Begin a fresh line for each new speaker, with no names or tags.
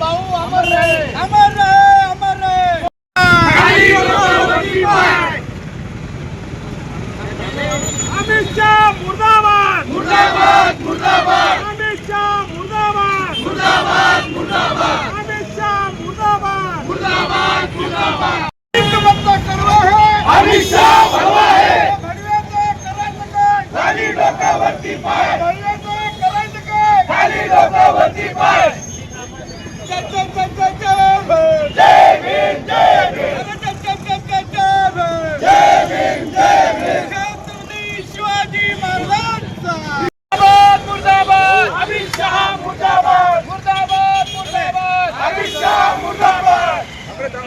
भाऊ अमर रहे अमर रहे अमर रहे अमित शाह मुर्दाबाद. मुर्दाबाद मुर्दाबाद. अमित शाह मुर्दाबाद. मुर्दाबाद मुर्दाबाद. अमित शाह मुर्दाबाद. मुर्दाबाद मुर्दाबाद. अमित शाह भरवा है. भगवे ते कर्नाटक खाली डोकावरती पाय